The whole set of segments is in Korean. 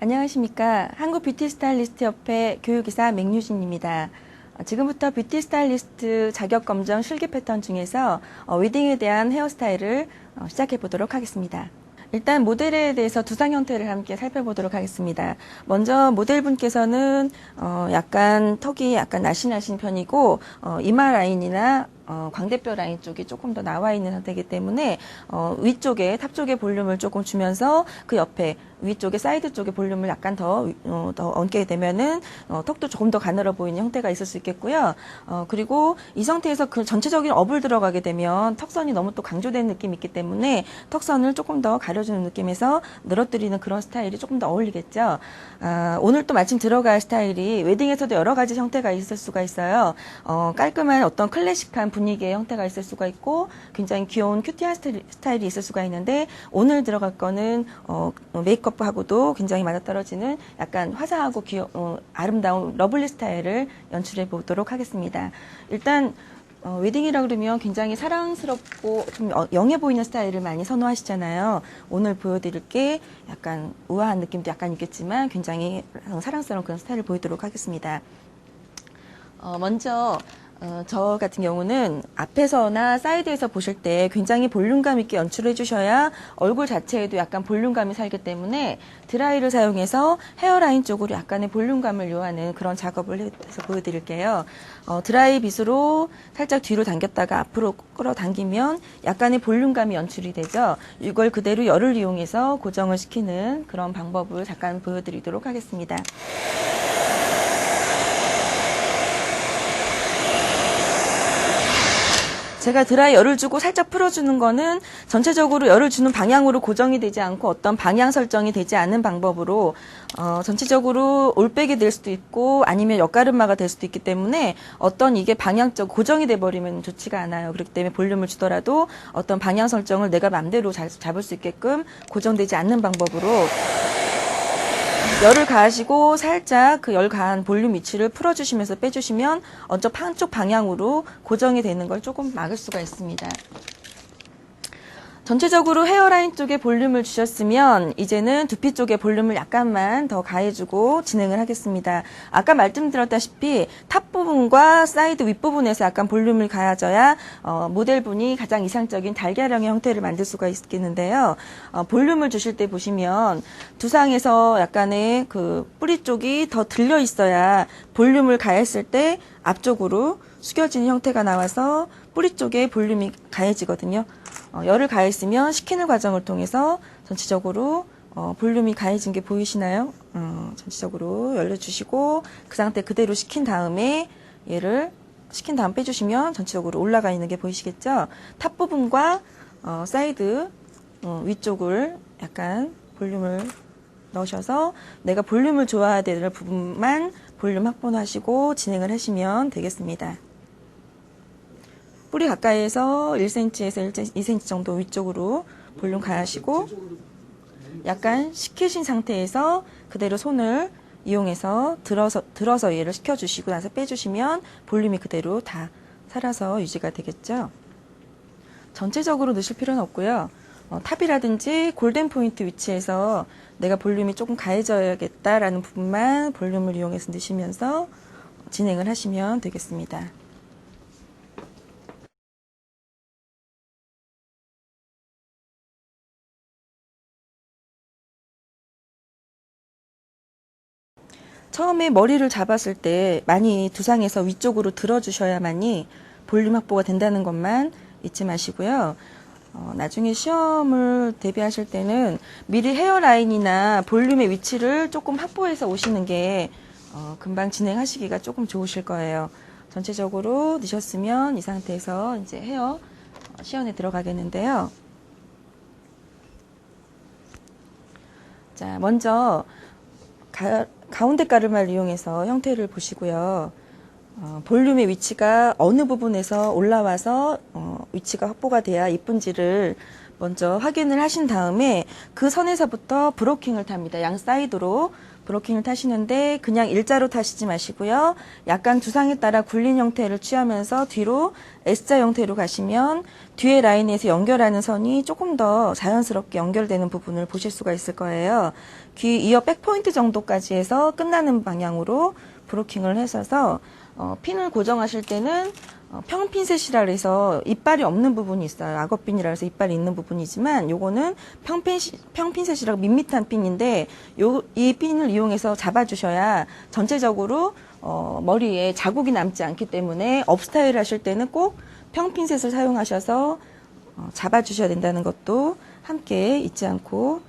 안녕하십니까. 한국 뷰티 스타일리스트 협회 교육이사 맥유진입니다. 어, 지금부터 뷰티 스타일리스트 자격 검정 실기 패턴 중에서 어, 웨딩에 대한 헤어스타일을 어, 시작해 보도록 하겠습니다. 일단 모델에 대해서 두상 형태를 함께 살펴보도록 하겠습니다. 먼저 모델분께서는 어, 약간 턱이 약간 날씬하신 편이고 어, 이마 라인이나 어, 광대뼈 라인 쪽이 조금 더 나와 있는 상태이기 때문에 어, 위쪽에 탑 쪽에 볼륨을 조금 주면서 그 옆에 위쪽에 사이드 쪽에 볼륨을 약간 더, 어, 더 얹게 되면은 어, 턱도 조금 더 가늘어 보이는 형태가 있을 수 있겠고요. 어, 그리고 이 상태에서 그 전체적인 업을 들어가게 되면 턱선이 너무 또 강조된 느낌이 있기 때문에 턱선을 조금 더 가려주는 느낌에서 늘어뜨리는 그런 스타일이 조금 더 어울리겠죠. 아, 오늘 또 마침 들어갈 스타일이 웨딩에서도 여러 가지 형태가 있을 수가 있어요. 어, 깔끔한 어떤 클래식한 분위기의 형태가 있을 수가 있고 굉장히 귀여운 큐티한 스타일- 스타일이 있을 수가 있는데 오늘 들어갈 거는 어, 메이크업하고도 굉장히 맞아떨어지는 약간 화사하고 귀여, 어, 아름다운 러블리 스타일을 연출해 보도록 하겠습니다. 일단 어, 웨딩이라 그러면 굉장히 사랑스럽고 좀 어, 영해 보이는 스타일을 많이 선호하시잖아요. 오늘 보여드릴 게 약간 우아한 느낌도 약간 있겠지만 굉장히 사랑스러운 그런 스타일을 보이도록 하겠습니다. 어, 먼저 어, 저 같은 경우는 앞에서나 사이드에서 보실 때 굉장히 볼륨감 있게 연출해 주셔야 얼굴 자체에도 약간 볼륨감이 살기 때문에 드라이를 사용해서 헤어라인 쪽으로 약간의 볼륨감을 요하는 그런 작업을 해서 보여드릴게요. 어, 드라이 빗으로 살짝 뒤로 당겼다가 앞으로 끌어당기면 약간의 볼륨감이 연출이 되죠. 이걸 그대로 열을 이용해서 고정을 시키는 그런 방법을 잠깐 보여드리도록 하겠습니다. 제가 드라이 열을 주고 살짝 풀어주는 거는 전체적으로 열을 주는 방향으로 고정이 되지 않고 어떤 방향 설정이 되지 않는 방법으로 어, 전체적으로 올백이 될 수도 있고 아니면 옆가르마가 될 수도 있기 때문에 어떤 이게 방향적 고정이 돼버리면 좋지가 않아요. 그렇기 때문에 볼륨을 주더라도 어떤 방향 설정을 내가 맘대로 잘 잡을 수 있게끔 고정되지 않는 방법으로 열을 가하시고 살짝 그 열 가한 볼륨 위치를 풀어주시면서 빼주시면 어쪽 한쪽 방향으로 고정이 되는 걸 조금 막을 수가 있습니다. 전체적으로 헤어라인 쪽에 볼륨을 주셨으면 이제는 두피 쪽에 볼륨을 약간만 더 가해주고 진행을 하겠습니다. 아까 말씀드렸다시피 탑 부분과 사이드 윗부분에서 약간 볼륨을 가해줘야 어, 모델분이 가장 이상적인 달걀형의 형태를 만들 수가 있겠는데요. 어, 볼륨을 주실 때 보시면 두상에서 약간의 그 뿌리 쪽이 더 들려 있어야 볼륨을 가했을 때 앞쪽으로 숙여지는 형태가 나와서 뿌리 쪽에 볼륨이 가해지거든요. 어, 열을 가했으면 식히는 과정을 통해서 전체적으로 어, 볼륨이 가해진 게 보이시나요? 어, 전체적으로 열려주시고 그 상태 그대로 식힌 다음에 얘를 식힌 다음 빼주시면 전체적으로 올라가 있는 게 보이시겠죠? 탑 부분과 어, 사이드 어, 위쪽을 약간 볼륨을 넣으셔서 내가 볼륨을 좋아해야 되는 부분만 볼륨 확보하시고 진행을 하시면 되겠습니다. 뿌리 가까이에서 1cm에서 2cm 정도 위쪽으로 볼륨 가하시고 약간 식히신 상태에서 그대로 손을 이용해서 들어서 들어서 얘를 식혀주시고 나서 빼주시면 볼륨이 그대로 다 살아서 유지가 되겠죠. 전체적으로 넣으실 필요는 없고요. 어, 탑이라든지 골든 포인트 위치에서 내가 볼륨이 조금 가해져야겠다라는 부분만 볼륨을 이용해서 넣으시면서 진행을 하시면 되겠습니다. 처음에 머리를 잡았을 때 많이 두상에서 위쪽으로 들어주셔야만이 볼륨 확보가 된다는 것만 잊지 마시고요. 어, 나중에 시험을 대비하실 때는 미리 헤어라인이나 볼륨의 위치를 조금 확보해서 오시는 게 어, 금방 진행하시기가 조금 좋으실 거예요. 전체적으로 넣으셨으면 이 상태에서 이제 헤어 어, 시연에 들어가겠는데요. 자, 먼저 가, 가운데 가르마를 이용해서 형태를 보시고요. 어, 볼륨의 위치가 어느 부분에서 올라와서 어, 위치가 확보가 돼야 이쁜지를 먼저 확인을 하신 다음에 그 선에서부터 브로킹을 탑니다. 양 사이드로 브로킹을 타시는데 그냥 일자로 타시지 마시고요. 약간 두상에 따라 굴린 형태를 취하면서 뒤로 S자 형태로 가시면 뒤에 라인에서 연결하는 선이 조금 더 자연스럽게 연결되는 부분을 보실 수가 있을 거예요. 귀 이어 백포인트 정도까지 해서 끝나는 방향으로 브로킹을 해서서 어, 핀을 고정하실 때는 어, 평핀셋이라 해서 이빨이 없는 부분이 있어요. 악어핀이라 해서 이빨이 있는 부분이지만 요거는 평핀 평핀셋이라고 밋밋한 핀인데 요 이 핀을 이용해서 잡아주셔야 전체적으로 어, 머리에 자국이 남지 않기 때문에 업스타일 하실 때는 꼭 평핀셋을 사용하셔서 어, 잡아주셔야 된다는 것도 함께 잊지 않고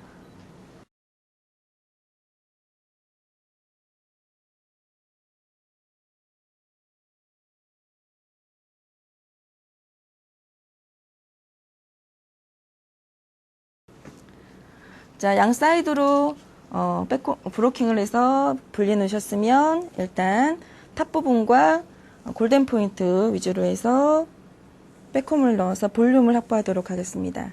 자, 양 사이드로 어, 백코, 브로킹을 해서 분리 넣으셨으면 일단 탑 부분과 골든 포인트 위주로 해서 백홈을 넣어서 볼륨을 확보하도록 하겠습니다.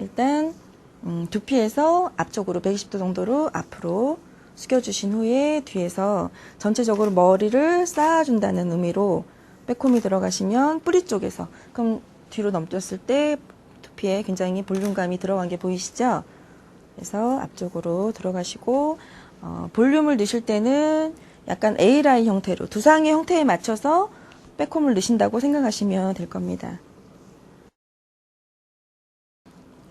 일단 음, 두피에서 앞쪽으로 120도 정도로 앞으로 숙여주신 후에 뒤에서 전체적으로 머리를 쌓아준다는 의미로 백홈이 들어가시면 뿌리 쪽에서 그럼 뒤로 넘겼을 때 두피에 굉장히 볼륨감이 들어간 게 보이시죠? 그래서 앞쪽으로 들어가시고 어, 볼륨을 넣으실 때는 약간 A라인 형태로 두상의 형태에 맞춰서 백홈을 넣으신다고 생각하시면 될 겁니다.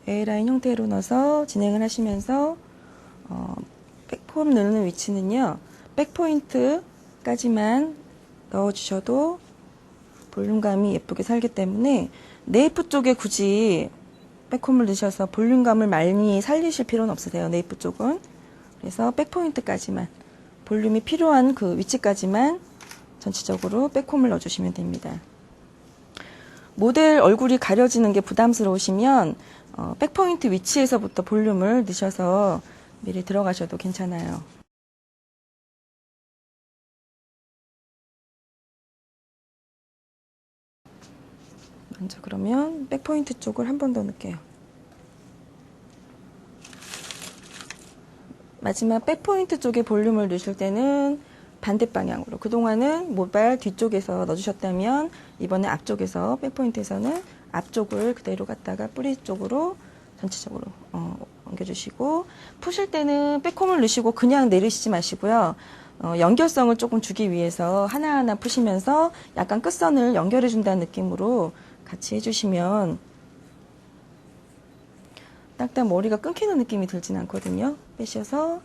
A라인 형태로 넣어서 진행을 하시면서 어, 백폼 넣는 위치는요. 백포인트까지만 넣어주셔도 볼륨감이 예쁘게 살기 때문에 네이프 쪽에 굳이 백홈을 넣으셔서 볼륨감을 많이 살리실 필요는 없으세요. 네이프 쪽은. 그래서 백포인트까지만 볼륨이 필요한 그 위치까지만 전체적으로 백홈을 넣어주시면 됩니다. 모델 얼굴이 가려지는 게 부담스러우시면 어, 백포인트 위치에서부터 볼륨을 넣으셔서 미리 들어가셔도 괜찮아요. 먼저 그러면 백포인트 쪽을 한 번 더 넣을게요. 마지막 백포인트 쪽에 볼륨을 넣으실 때는 반대 방향으로 그동안은 모발 뒤쪽에서 넣어주셨다면 이번에 앞쪽에서 백포인트에서는 앞쪽을 그대로 갖다가 뿌리 쪽으로 전체적으로 어, 옮겨주시고 푸실 때는 백홈을 넣으시고 그냥 내리시지 마시고요. 어, 연결성을 조금 주기 위해서 하나하나 푸시면서 약간 끝선을 연결해 준다는 느낌으로 같이 해주시면 딱딱 머리가 끊기는 느낌이 들진 않거든요. 빼셔서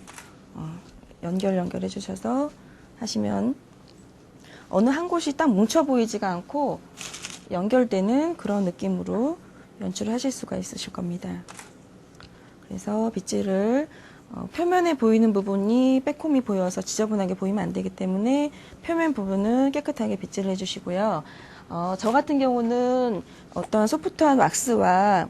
어, 연결 연결해 주셔서 하시면 어느 한 곳이 딱 뭉쳐 보이지가 않고 연결되는 그런 느낌으로 연출을 하실 수가 있으실 겁니다. 그래서 빗질을 어, 표면에 보이는 부분이 빼꼼히 보여서 지저분하게 보이면 안 되기 때문에 표면 부분은 깨끗하게 빗질을 해주시고요. 어, 저 같은 경우는 어떤 소프트한 왁스와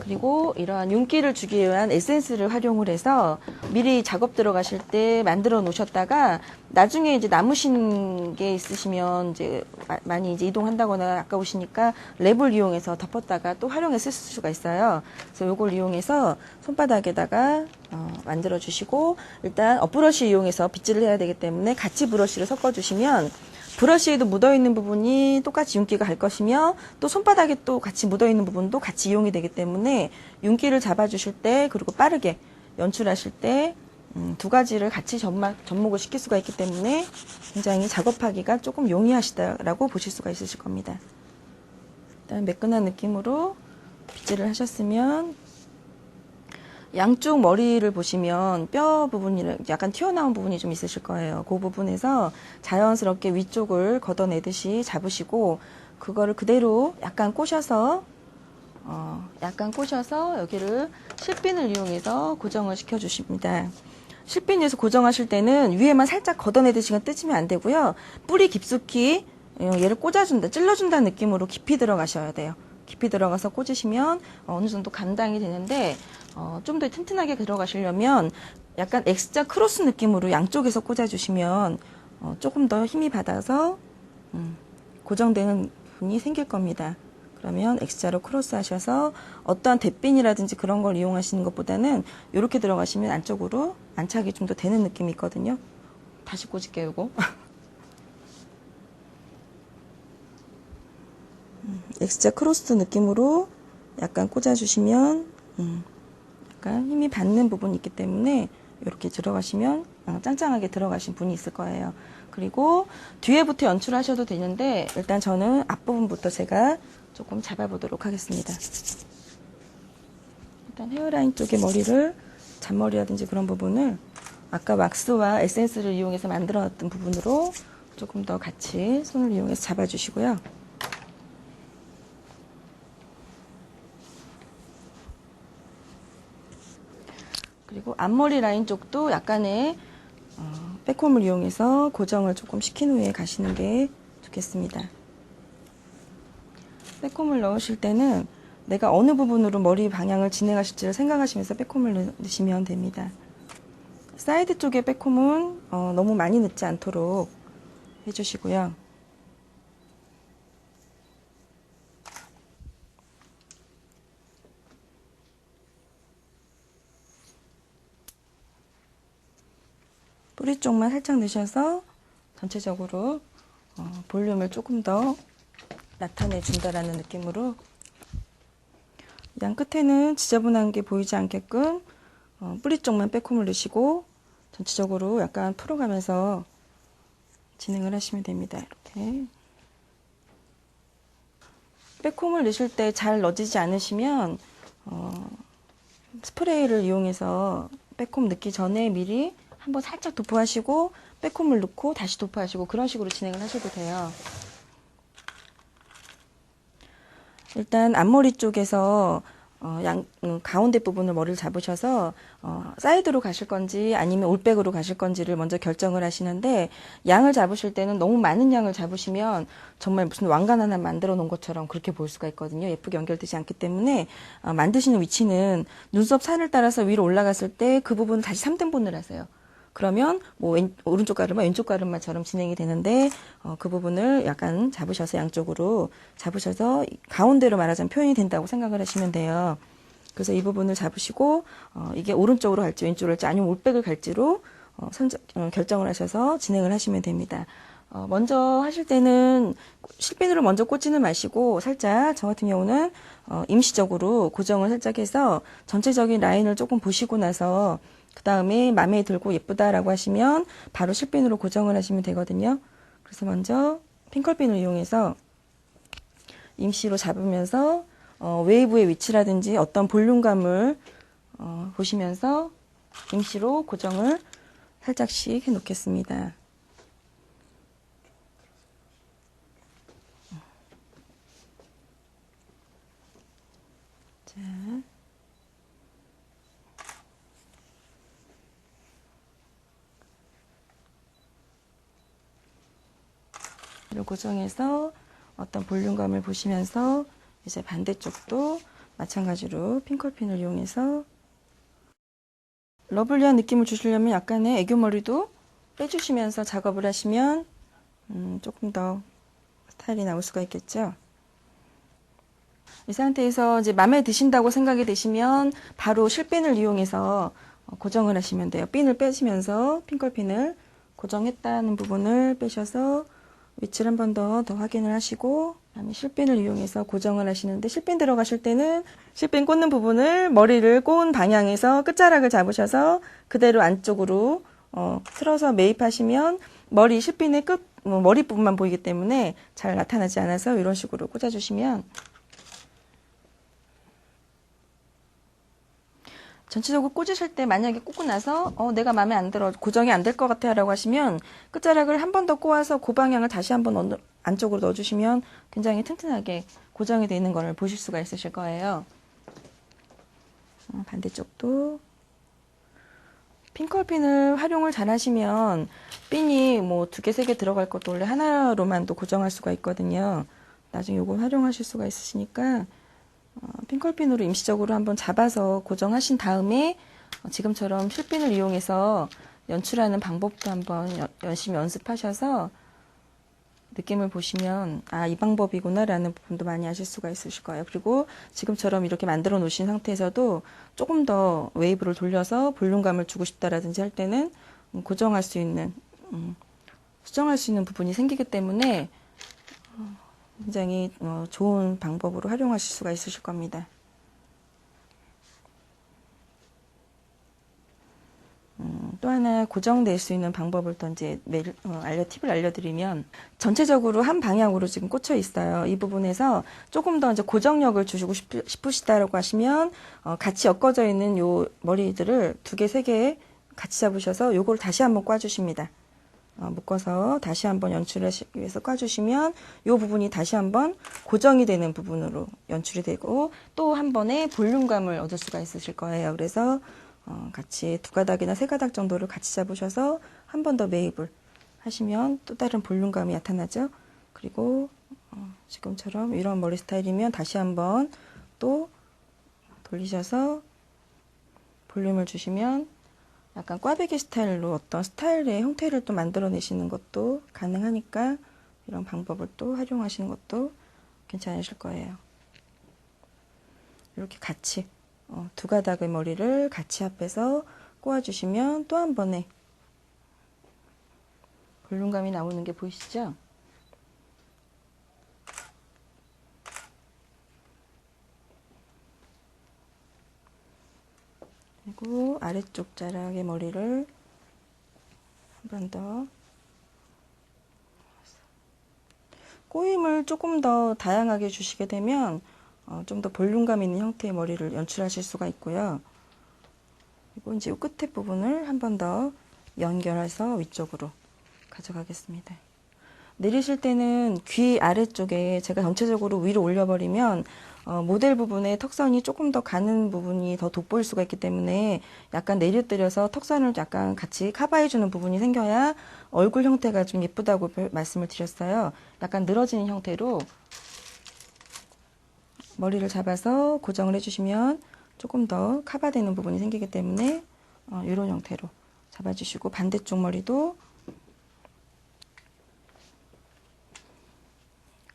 그리고 이러한 윤기를 주기 위한 에센스를 활용을 해서 미리 작업 들어가실 때 만들어 놓으셨다가 나중에 이제 남으신 게 있으시면 이제 마- 많이 이제 이동한다거나 아까우시니까 랩을 이용해서 덮었다가 또 활용해 쓸 수가 있어요. 그래서 이걸 이용해서 손바닥에다가 어, 만들어 주시고 일단 업브러쉬 이용해서 빗질을 해야 되기 때문에 같이 브러쉬를 섞어 주시면 브러쉬에도 묻어있는 부분이 똑같이 윤기가 갈 것이며 또 손바닥에 또 같이 묻어있는 부분도 같이 이용이 되기 때문에 윤기를 잡아주실 때 그리고 빠르게 연출하실 때 음, 두 가지를 같이 접막, 접목을 시킬 수가 있기 때문에 굉장히 작업하기가 조금 용이하시다라고 보실 수가 있으실 겁니다. 일단 매끈한 느낌으로 빗질을 하셨으면 양쪽 머리를 보시면 뼈 부분이 약간 튀어나온 부분이 좀 있으실 거예요. 그 부분에서 자연스럽게 위쪽을 걷어내듯이 잡으시고 그거를 그대로 약간 꼬셔서 어, 약간 꼬셔서 여기를 실핀을 이용해서 고정을 시켜주십니다. 실핀에서 고정하실 때는 위에만 살짝 걷어내듯이 뜯으면 안 되고요. 뿌리 깊숙이 어, 얘를 꽂아준다, 찔러준다는 느낌으로 깊이 들어가셔야 돼요. 깊이 들어가서 꽂으시면 어, 어느 정도 감당이 되는데 어, 좀 더 튼튼하게 들어가시려면 약간 X자 크로스 느낌으로 양쪽에서 꽂아주시면 어, 조금 더 힘이 받아서 음, 고정되는 부분이 생길 겁니다. 그러면 X자로 크로스 하셔서 어떠한 대핀이라든지 그런 걸 이용하시는 것보다는 이렇게 들어가시면 안쪽으로 안착이 좀 더 되는 느낌이 있거든요. 다시 꽂을게요, 이거. X자 크로스 느낌으로 약간 꽂아주시면 음, 약간 힘이 받는 부분이 있기 때문에 이렇게 들어가시면 어, 짱짱하게 들어가신 분이 있을 거예요. 그리고 뒤에부터 연출하셔도 되는데 일단 저는 앞부분부터 제가 조금 잡아보도록 하겠습니다. 일단 헤어라인 쪽에 머리를 잔머리라든지 그런 부분을 아까 왁스와 에센스를 이용해서 만들어 놨던 부분으로 조금 더 같이 손을 이용해서 잡아주시고요. 그리고 앞머리 라인 쪽도 약간의 어, 백홈을 이용해서 고정을 조금 시킨 후에 가시는 게 좋겠습니다. 백홈을 넣으실 때는 내가 어느 부분으로 머리 방향을 진행하실지를 생각하시면서 넣- 넣으시면 됩니다. 사이드 쪽에 백홈은 어, 너무 많이 넣지 않도록 해주시고요. 쪽만 살짝 넣으셔서 전체적으로 어, 볼륨을 조금 더 나타내 준다라는 느낌으로 양 끝에는 지저분한 게 보이지 않게끔 어, 뿌리 쪽만 빼콤을 넣으시고 전체적으로 약간 풀어가면서 진행을 하시면 됩니다. 이렇게 빼콤을 넣으실 때 잘 넣어지지 않으시면 어, 스프레이를 이용해서 빼콤 넣기 전에 미리 한번 살짝 도포하시고 빼콤을 넣고 다시 도포하시고 그런 식으로 진행을 하셔도 돼요. 일단 앞머리 쪽에서 어, 양, 음, 가운데 부분을 머리를 잡으셔서 어, 사이드로 가실 건지 아니면 올백으로 가실 건지를 먼저 결정을 하시는데 양을 잡으실 때는 너무 많은 양을 잡으시면 정말 무슨 왕관 하나 만들어 놓은 것처럼 그렇게 보일 수가 있거든요. 예쁘게 연결되지 않기 때문에 어, 만드시는 위치는 눈썹 산을 따라서 위로 올라갔을 때 그 부분을 다시 3등분을 하세요. 그러면 뭐 왼, 오른쪽 가르마 왼쪽 가르마처럼 진행이 되는데 어, 그 부분을 약간 잡으셔서 양쪽으로 잡으셔서 가운데로 말하자면 표현이 된다고 생각을 하시면 돼요. 그래서 이 부분을 잡으시고 어, 이게 오른쪽으로 갈지 왼쪽으로 갈지 아니면 올백을 갈지로 어, 선정, 어, 결정을 하셔서 진행을 하시면 됩니다. 어, 먼저 하실 때는 실핀으로 먼저 꽂지는 마시고 살짝 저 같은 경우는 어, 임시적으로 고정을 살짝 해서 전체적인 라인을 조금 보시고 나서 그 다음에 마음에 들고 예쁘다라고 하시면 바로 실핀으로 고정을 하시면 되거든요. 그래서 먼저 핑컬핀을 이용해서 임시로 잡으면서 어, 웨이브의 위치라든지 어떤 볼륨감을 어, 보시면서 임시로 고정을 살짝씩 해 놓겠습니다. 고정해서 어떤 볼륨감을 보시면서 이제 반대쪽도 마찬가지로 핑컬핀을 이용해서 러블리한 느낌을 주시려면 약간의 애교머리도 빼주시면서 작업을 하시면 음, 조금 더 스타일이 나올 수가 있겠죠. 이 상태에서 이제 마음에 드신다고 생각이 되시면 바로 실핀을 이용해서 어, 고정을 하시면 돼요. 핀을 빼시면서 핑컬핀을 고정했다는 부분을 빼셔서 위치를 한 번 더 더 확인을 하시고 그다음에 실핀을 이용해서 고정을 하시는데 실핀 들어가실 때는 실핀 꽂는 부분을 머리를 꼬은 방향에서 끝자락을 잡으셔서 그대로 안쪽으로 어, 틀어서 매입하시면 머리 실핀의 끝 어, 머리 부분만 보이기 때문에 잘 나타나지 않아서 이런 식으로 꽂아주시면 전체적으로 꽂으실 때 만약에 꽂고 나서 어, 내가 마음에 안 들어 고정이 안 될 것 같아라고 하시면 끝자락을 한 번 더 꼬아서 그 방향을 다시 한번 넣- 안쪽으로 넣어주시면 굉장히 튼튼하게 고정이 되는 것을 보실 수가 있으실 거예요. 어, 반대쪽도 핑컬핀을 활용을 잘 하시면 핀이 뭐 두 개, 세 개 들어갈 것도 원래 하나로만도 고정할 수가 있거든요. 나중에 이걸 활용하실 수가 있으시니까 어, 핑컬핀으로 임시적으로 한번 잡아서 고정하신 다음에 어, 지금처럼 실핀을 이용해서 연출하는 방법도 한번 여- 열심히 연습하셔서 느낌을 보시면 아 이 방법이구나 라는 부분도 많이 아실 수가 있으실 거예요. 그리고 지금처럼 이렇게 만들어 놓으신 상태에서도 조금 더 웨이브를 돌려서 볼륨감을 주고 싶다라든지 할 때는 음, 고정할 수 있는 음, 수정할 수 있는 부분이 생기기 때문에 어, 굉장히 어, 좋은 방법으로 활용하실 수가 있으실 겁니다. 음, 또 하나 고정될 수 있는 방법을 또 이제 매일, 어, 알려 팁을 알려드리면 전체적으로 한 방향으로 지금 꽂혀 있어요. 이 부분에서 조금 더 이제 고정력을 주시고 싶으, 시다라고 하시면 어, 같이 엮어져 있는 요 머리들을 두 개, 세 개 같이 잡으셔서 요걸 다시 한번 꽈주십니다. 어, 묶어서 다시 한번 연출하시기 위해서 꽈주시면 이 부분이 다시 한번 고정이 되는 부분으로 연출이 되고 또 한 번에 볼륨감을 얻을 수가 있으실 거예요. 그래서 어, 같이 두 가닥이나 세 가닥 정도를 같이 잡으셔서 한 번 더 매입을 하시면 또 다른 볼륨감이 나타나죠. 그리고 어, 지금처럼 이런 머리 스타일이면 다시 한번 또 돌리셔서 볼륨을 주시면 약간 꽈배기 스타일로 어떤 스타일의 형태를 또 만들어내시는 것도 가능하니까 이런 방법을 또 활용하시는 것도 괜찮으실 거예요. 이렇게 같이 어, 두 가닥의 머리를 같이 합해서 꼬아주시면 또 한 번에 볼륨감이 나오는 게 보이시죠? 그리고 아래쪽 자락의 머리를 한 번 더 꼬임을 조금 더 다양하게 주시게 되면 어, 좀 더 볼륨감 있는 형태의 머리를 연출하실 수가 있고요. 그리고 이제 이 끝에 부분을 한 번 더 연결해서 위쪽으로 가져가겠습니다. 내리실 때는 귀 아래쪽에 제가 전체적으로 위로 올려버리면 어, 모델 부분에 턱선이 조금 더 가는 부분이 더 돋보일 수가 있기 때문에 약간 내려뜨려서 턱선을 약간 같이 커버해주는 부분이 생겨야 얼굴 형태가 좀 예쁘다고 말씀을 드렸어요. 약간 늘어지는 형태로 머리를 잡아서 고정을 해주시면 조금 더 커버되는 부분이 생기기 때문에 어, 이런 형태로 잡아주시고 반대쪽 머리도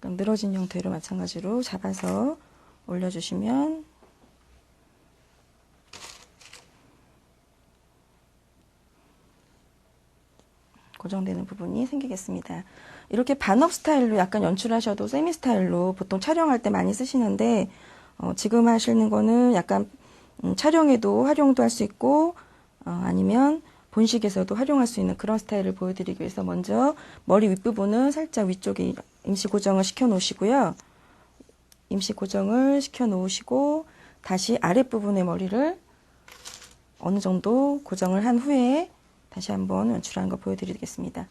늘어진 형태로 마찬가지로 잡아서 올려주시면 고정되는 부분이 생기겠습니다. 이렇게 반업 스타일로 약간 연출하셔도 세미 스타일로 보통 촬영할 때 많이 쓰시는데 어, 지금 하시는 거는 약간 음, 촬영에도 활용도 할 수 있고 어, 아니면 본식에서도 활용할 수 있는 그런 스타일을 보여드리기 위해서 먼저 머리 윗부분은 살짝 위쪽에 임시 고정을 시켜 놓으시고요. 임시 고정을 시켜 놓으시고 다시 아랫부분의 머리를 어느 정도 고정을 한 후에 다시 한번 연출하는 거 보여드리겠습니다.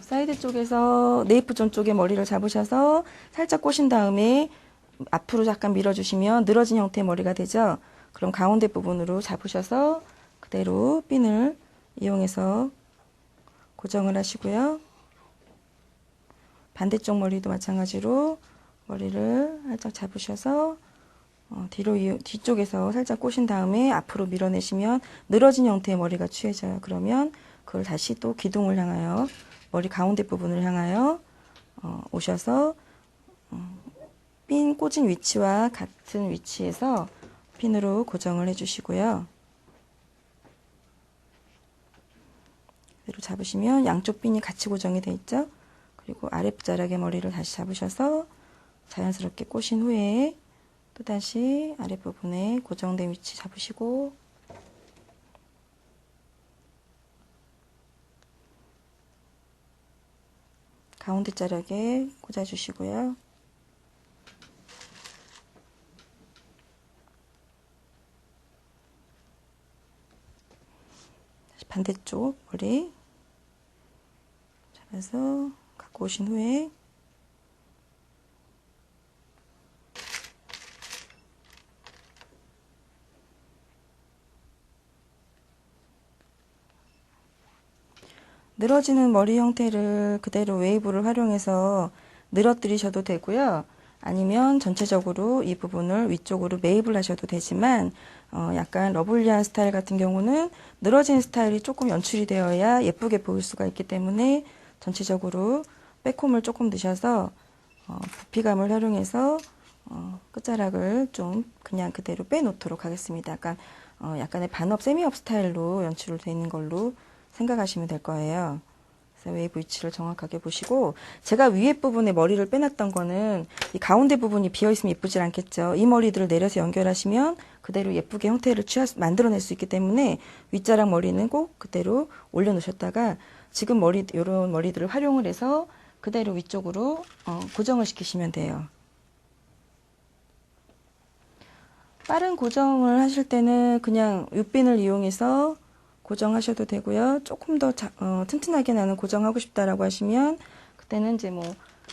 사이드 쪽에서 네이프 존 쪽에 머리를 잡으셔서 살짝 꼬신 다음에 앞으로 잠깐 밀어주시면 늘어진 형태의 머리가 되죠. 그럼 가운데 부분으로 잡으셔서 그대로 핀을 이용해서 고정을 하시고요. 반대쪽 머리도 마찬가지로 머리를 살짝 잡으셔서 어, 뒤로 뒤쪽에서 살짝 꼬신 다음에 앞으로 밀어내시면 늘어진 형태의 머리가 취해져요. 그러면 그걸 다시 또 기둥을 향하여 머리 가운데 부분을 향하여 어, 오셔서 어, 핀 꽂은 위치와 같은 위치에서 핀으로 고정을 해주시고요. 그대로 잡으시면 양쪽 핀이 같이 고정이 되어 있죠. 그리고 아랫자락의 머리를 다시 잡으셔서 자연스럽게 꼬신 후에 또다시 아랫부분에 고정된 위치 잡으시고 가운데 자락에 꽂아주시고요. 반대쪽 머리 잡아서 갖고 오신 후에 늘어지는 머리 형태를 그대로 웨이브를 활용해서 늘어뜨리셔도 되고요. 아니면 전체적으로 이 부분을 위쪽으로 매입을 하셔도 되지만 어, 약간 러블리한 스타일 같은 경우는 늘어진 스타일이 조금 연출이 되어야 예쁘게 보일 수가 있기 때문에 전체적으로 백홈을 조금 넣으셔서 어, 부피감을 활용해서 어, 끝자락을 좀 그냥 그대로 빼놓도록 하겠습니다. 약간 어, 약간의 반업 세미업 스타일로 연출을 되어 있는 걸로 생각하시면 될 거예요. 그래서 웨이브 위치를 정확하게 보시고 제가 위에 부분에 머리를 빼놨던 거는 이 가운데 부분이 비어 있으면 예쁘질 않겠죠. 이 머리들을 내려서 연결하시면 그대로 예쁘게 형태를 수- 만들어낼 수 있기 때문에 윗자락 머리는 꼭 그대로 올려놓으셨다가 지금 머리 이런 머리들을 활용을 해서 그대로 위쪽으로 어, 고정을 시키시면 돼요. 빠른 고정을 하실 때는 그냥 윗핀을 이용해서 고정하셔도 되고요. 조금 더 자- 어, 튼튼하게 나는 고정하고 싶다라고 하시면 그때는 이제 뭐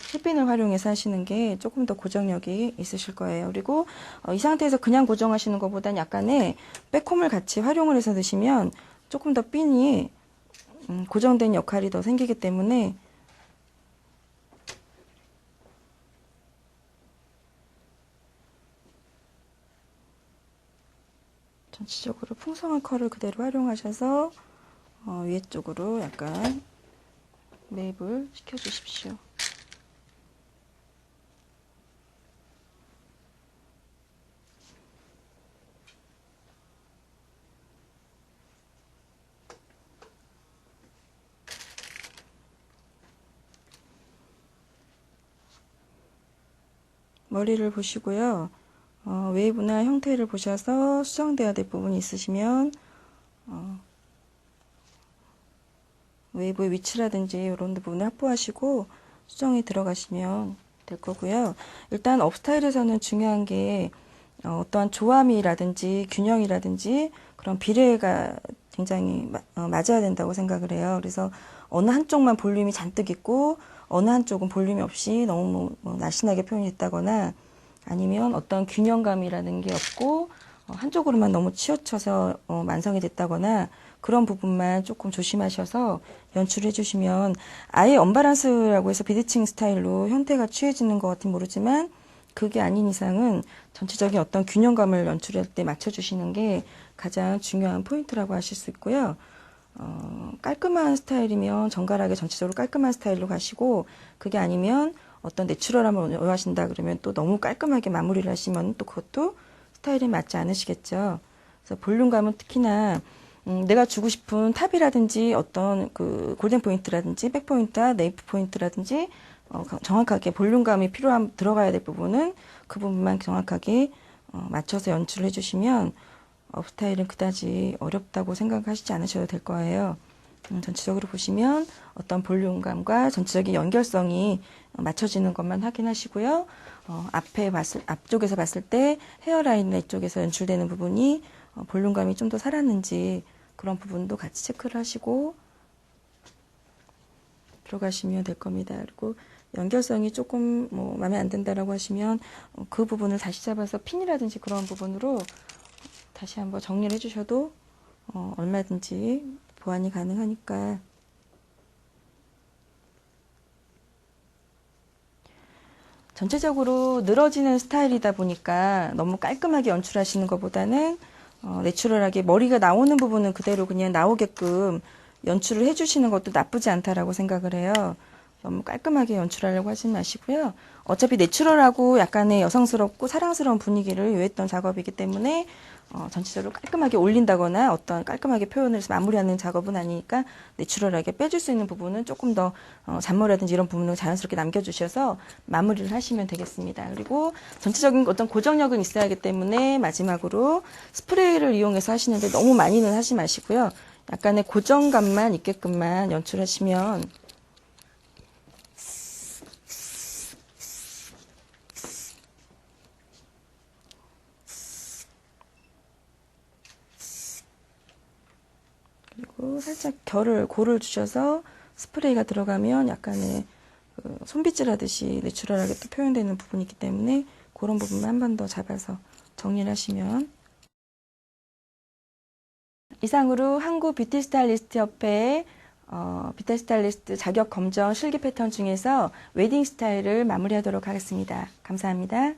실핀을 활용해서 하시는 게 조금 더 고정력이 있으실 거예요. 그리고 어, 이 상태에서 그냥 고정하시는 것보다는 약간의 백홈을 같이 활용을 해서 드시면 조금 더 핀이 음, 고정된 역할이 더 생기기 때문에 전체적으로 풍성한 컬을 그대로 활용하셔서 어, 위에 쪽으로 약간 매입을 시켜주십시오. 머리를 보시고요. 어, 웨이브나 형태를 보셔서 수정되어야 될 부분이 있으시면 어, 웨이브의 위치라든지 이런 부분을 확보하시고 수정이 들어가시면 될 거고요. 일단 업스타일에서는 중요한 게 어, 어떠한 조함이라든지 균형이라든지 그런 비례가 굉장히 마- 어, 맞아야 된다고 생각을 해요. 그래서 어느 한쪽만 볼륨이 잔뜩 있고 어느 한쪽은 볼륨이 없이 너무 뭐 날씬하게 표현이 됐다거나 아니면 어떤 균형감이라는 게 없고 어, 한쪽으로만 너무 치우쳐서 어, 만성이 됐다거나 그런 부분만 조금 조심하셔서 연출해 주시면 아예 언바란스라고 해서 비드칭 스타일로 형태가 취해지는 것 같은 모르지만 그게 아닌 이상은 전체적인 어떤 균형감을 연출할 때 맞춰주시는 게 가장 중요한 포인트라고 하실 수 있고요. 어, 깔끔한 스타일이면 정갈하게 전체적으로 깔끔한 스타일로 가시고 그게 아니면 어떤 내추럴함을 원하신다 그러면 또 너무 깔끔하게 마무리를 하시면 또 그것도 스타일에 맞지 않으시겠죠. 그래서 볼륨감은 특히나 음, 내가 주고 싶은 탑이라든지 어떤 그 골든 포인트라든지 백 포인트와 네이프 포인트라든지 어, 정확하게 볼륨감이 필요한 들어가야 될 부분은 그 부분만 정확하게 어, 맞춰서 연출을 해주시면 업스타일은 그다지 어렵다고 생각하시지 않으셔도 될 거예요. 음, 전체적으로 보시면 어떤 볼륨감과 전체적인 연결성이 어, 맞춰지는 것만 확인하시고요. 어, 앞에 봤을, 앞쪽에서 봤을 때 헤어라인이나 이쪽에서 연출되는 부분이 어, 볼륨감이 좀 더 살았는지 그런 부분도 같이 체크를 하시고 들어가시면 될 겁니다. 그리고 연결성이 조금 뭐 마음에 안 든다라고 하시면 어, 그 부분을 다시 잡아서 핀이라든지 그런 부분으로 다시 한번 정리를 해주셔도 어, 얼마든지 보완이 가능하니까 전체적으로 늘어지는 스타일이다 보니까 너무 깔끔하게 연출하시는 것보다는 어, 내추럴하게 머리가 나오는 부분은 그대로 그냥 나오게끔 연출을 해주시는 것도 나쁘지 않다라고 생각을 해요. 너무 깔끔하게 연출하려고 하지 마시고요. 어차피 내추럴하고 약간의 여성스럽고 사랑스러운 분위기를 요했던 작업이기 때문에 어, 전체적으로 깔끔하게 올린다거나 어떤 깔끔하게 표현을 마무리하는 작업은 아니니까 내추럴하게 빼줄 수 있는 부분은 조금 더 어, 잔머리라든지 이런 부분을 자연스럽게 남겨주셔서 마무리를 하시면 되겠습니다. 그리고 전체적인 어떤 고정력은 있어야 하기 때문에 마지막으로 스프레이를 이용해서 하시는데 너무 많이는 하지 마시고요. 약간의 고정감만 있게끔만 연출하시면 살짝 결을 골을 주셔서 스프레이가 들어가면 약간의 그 손빗질 내추럴하게 또 표현되는 부분이 있기 때문에 그런 부분만 한 번 더 잡아서 정리를 하시면 이상으로 한국 뷰티 스타일리스트 협회의 어, 뷰티 스타일리스트 자격 검정 실기 패턴 중에서 웨딩 스타일을 마무리하도록 하겠습니다. 감사합니다.